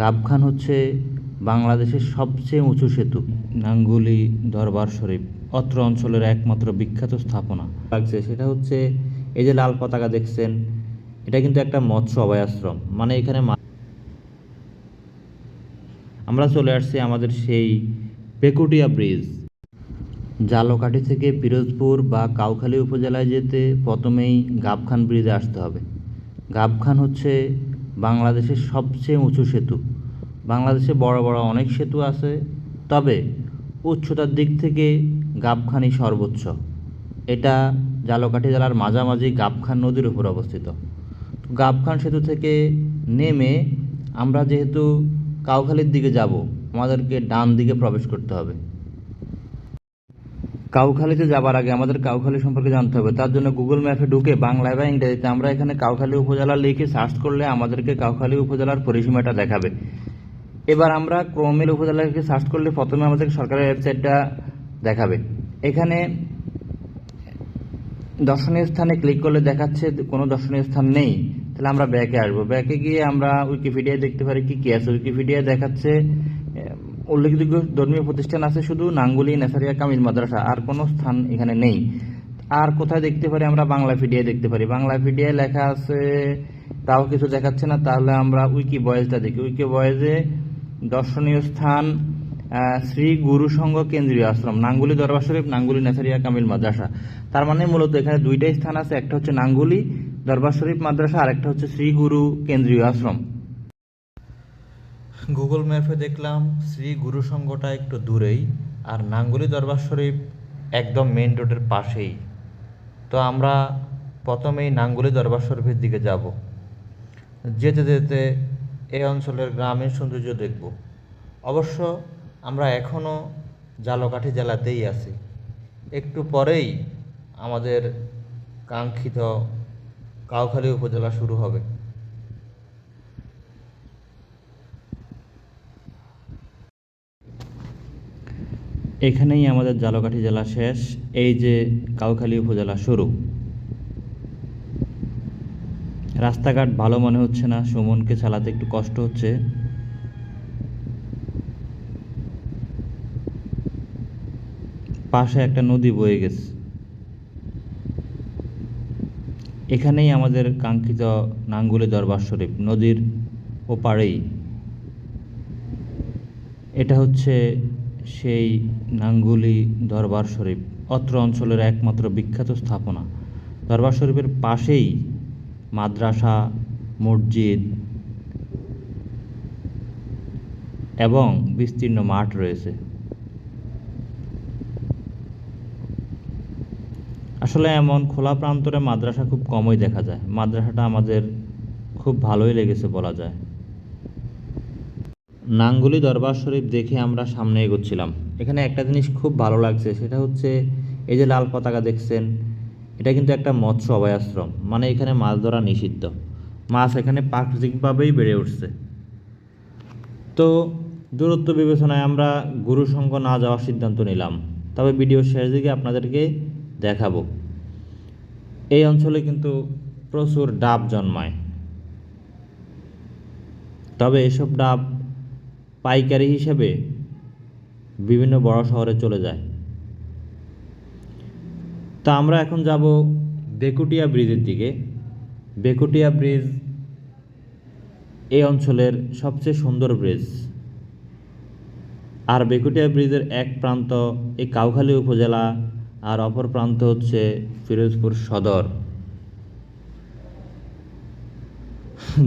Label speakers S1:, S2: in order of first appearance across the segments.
S1: গাবখান হচ্ছে বাংলাদেশের সবচেয়ে উঁচু সেতু, নাঙ্গুলি দরবার শরীফ, অত্র অঞ্চলের একমাত্র বিখ্যাত স্থাপনা। লাগছে, সেটা হচ্ছে এই যে লাল পতাকা দেখছেন, এটা কিন্তু একটা মৎস্য অভয়াশ্রম। মানে এখানে আমরা চলে আসছি আমাদের সেই পেকুটিয়া ব্রিজ। জালকাঠি থেকে পিরোজপুর বা কাউখালী উপজেলায় যেতে প্রথমেই গাবখান ব্রিজে আসতে হবে। গাবখান হচ্ছে বাংলাদেশের সবচেয়ে উঁচু সেতু। বাংলাদেশে বড় বড় অনেক সেতু আছে, তবে উচ্চতার দিক থেকে গাবখানি সর্বোচ্চ। এটা জালকাঠি জেলার মাঝামাঝি গাবখান নদীর উপর অবস্থিত। গাবখান সেতু থেকে নেমে আমরা যেহেতু কাউখালীর দিকে যাব, আমাদেরকে ডান দিকে প্রবেশ করতে হবে। কাউখালীতে যাবার আগে আমাদের কাউখালী সম্পর্কে জানতে হবে। তার জন্য গুগল ম্যাপে ঢুকে বাংলায় বা ইংরেজিতে আমরা এখানে কাউখালী উপজেলা লিখে সার্চ করলে আমাদেরকে কাউখালী উপজেলার পরিসীমাটা দেখাবে। এবার আমরা ক্রমিল উপজেলাকে সার্চ করলে প্রথমে আমাদের সরকারের ওয়েবসাইটটা দেখাবে। এখানে দর্শনীয় স্থানে ক্লিক করলে দেখাচ্ছে কোনো দর্শনীয় স্থান নেই। তাহলে আমরা ব্যাকে আসব। ব্যাকে গিয়ে আমরা উইকিপিডিয়ায় দেখতে পারি কি কি আছে। উইকিপিডিয়ায় দেখাচ্ছে উল্লেখযোগ্য ধর্মীয় প্রতিষ্ঠান আছে, শুধু নাঙ্গুলি, নেসারিয়া, কামিল মাদ্রাসা, আর কোনো স্থান এখানে নেই। আর কোথায় দেখতে পারি আমরা? বাংলা পিডিয়ায় দেখতে পারি। বাংলা পিডিয়ায় লেখা আছে, তাও কিছু দেখাচ্ছে না, তাহলে আমরা উইকি বয়েজটা দেখি। উইকি বয়েজে দর্শনীয় স্থান শ্রী গুরু সংঘ কেন্দ্রীয় আশ্রম, নাঙ্গুলি দরবার শরীফ, নাঙ্গুলি, নেসারিয়া, কামিল মাদ্রাসা। তার মানে মূলত এখানে দুইটাই স্থান আছে, একটা হচ্ছে নাঙ্গুলি দরবার শরীফ মাদ্রাসা, আর একটা হচ্ছে শ্রী গুরু কেন্দ্রীয় আশ্রম। গুগল ম্যাপে দেখলাম শ্রী গুরু সংঘটা একটু দূরেই আর নাঙ্গুলি দরবার শরীফ একদম মেন রোডের পাশেই। তো আমরা প্রথমেই নাঙ্গুলি দরবার শরীফের দিকে যাব। যেতে যেতে এই অঞ্চলের গ্রামীণ সৌন্দর্য দেখব। অবশ্য আমরা এখনও জালকাঠি জেলাতেই আছি। একটু পরেই আমাদের কাঙ্ক্ষিত কাউখালী উপজেলা শুরু হবে। এখানেই আমাদের জালকাঠি জেলা শেষ, এই যে কাউখালী উপজেলা শুরু। রাস্তাঘাট ভালো মনে হচ্ছে না, সুমনকে চালাতে একটু কষ্ট হচ্ছে। পাশে একটা নদী বয়ে গেছে। এখানেই আমাদের কাঙ্ক্ষিত নাঙ্গুলে দরবার শরীফ, নদীর ওপারেই। এটা হচ্ছে সেই নাঙ্গুলি দরবার শরীফ, অত্র অঞ্চলের একমাত্র বিখ্যাত স্থাপনা। দরবার শরীফের পাশেই মাদ্রাসা, মসজিদ এবং বিস্তীর্ণ মাঠ রয়েছে। আসলে এমন খোলা প্রান্তরে মাদ্রাসা খুব কমই দেখা যায়। মাদ্রাসাটা আমাদের খুব ভালোই লেগেছে বলা যায়। নাঙ্গুলি দরবার শরীফ দেখে আমরা সামনে এগোচ্ছিলাম। এখানে একটা জিনিস খুব ভালো লাগছে, সেটা হচ্ছে এই যে লাল পতাকা দেখছেন, এটা কিন্তু একটা মৎস্য অভয়াশ্রম মানে এখানে মাছ ধরা নিষিদ্ধ। মাছ এখানে প্রাকৃতিকভাবেই বেড়ে উঠছে। তো দূরত্ব বিবেচনায় আমরা গুরু সঙ্গ না যাওয়ার সিদ্ধান্ত নিলাম, তবে ভিডিও শেষ দিকে আপনাদেরকে দেখাবো। এই অঞ্চলে কিন্তু প্রচুর ডাব জন্মায়। তবে এসব ডাব পাইকারি হিসেবে বিভিন্ন বড় শহরে চলে যায়। তা আমরা এখন যাব বেকুটিয়া ব্রিজের দিকে। বেকুটিয়া ব্রিজ এই অঞ্চলের সবচেয়ে সুন্দর ব্রিজ। আর বেকুটিয়া ব্রিজের এক প্রান্ত এই কাউখালী উপজেলা আর অপর প্রান্ত হচ্ছে ফিরোজপুর সদর।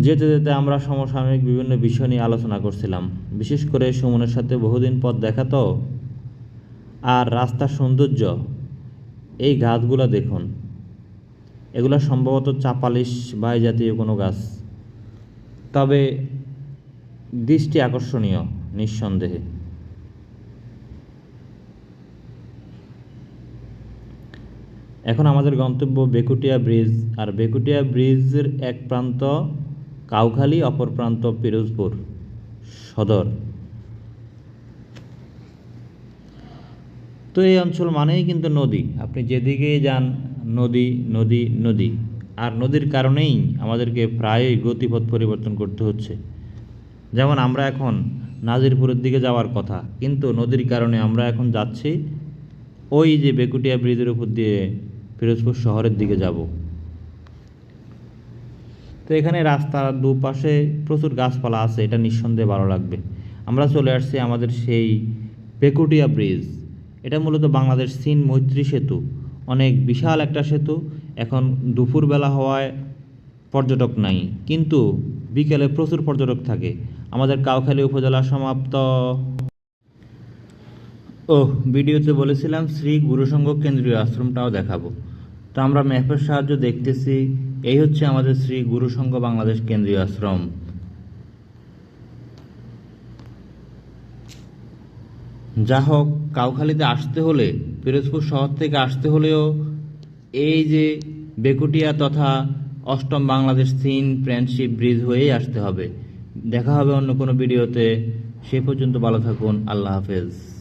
S1: যেতে যেতে আমরা সমসাময়িক বিভিন্ন বিষয় নিয়ে আলোচনা করছিলাম। বিশেষ করে সুমনের সাথে বহুদিন পর দেখা তো? আর রাস্তার সৌন্দর্য? এই গাছগুলো দেখুন। এগুলো সম্ভবত চাপালিশ বা জাতীয় কোনো গাছ। তবে দৃষ্টি আকর্ষণীয়, নিঃসন্দেহে। এখন আমাদের গন্তব্য বেকুটিয়া ব্রিজ। আর বেকুটিয়া ব্রিজের এক প্রান্ত কাউখালী, অপর প্রান্ত পিরোজপুর সদর। তো এই অঞ্চল মানেই কিন্তু নদী। আপনি যেদিকেই যান, নদী নদী নদী। আর নদীর কারণেই আমাদেরকে প্রায়ই গতিপথ পরিবর্তন করতে হচ্ছে। যেমন আমরা এখন নাজিরপুরের দিকে যাওয়ার কথা, কিন্তু নদীর কারণে আমরা এখন যাচ্ছি ওই যে বেকুটিয়া ব্রিজের উপর দিয়ে পিরোজপুর শহরের দিকে যাব। তো এখানে রাস্তার দুপাশে প্রচুর গাছপালা আছে, এটা নিঃসন্দেহে ভালো লাগবে। আমরা চলে আসছি আমাদের সেই পেকুটিয়া ব্রিজ। এটা মূলত বাংলাদেশ চীন মৈত্রী সেতু। অনেক বিশাল একটা সেতু। এখন দুপুরবেলা হওয়ায় পর্যটক নাই। কিন্তু বিকেলে প্রচুর পর্যটক থাকে। আমাদের কাউখালী উপজেলা সমাপ্ত। ও ভিডিওতে বলেছিলাম শ্রী গুরুসংঘ কেন্দ্রীয় আশ্রমটাও দেখাবো। তো আমরা ম্যাপের সাহায্য দেখতেছি এই হচ্ছে আমাদের শ্রী গুরুসংঘ বাংলাদেশ কেন্দ্রীয় আশ্রম। যা হোক, কাউখালীতে আসতে হলে, পিরোজপুর শহর থেকে আসতে হলেও এই যে বেকুটিয়া তথা অষ্টম বাংলাদেশ সিন ফ্রেন্ডশিপ ব্রিজ হয়েই আসতে হবে। দেখা হবে অন্য কোনো ভিডিওতে। সে পর্যন্ত ভালো থাকুন। আল্লাহ হাফেজ।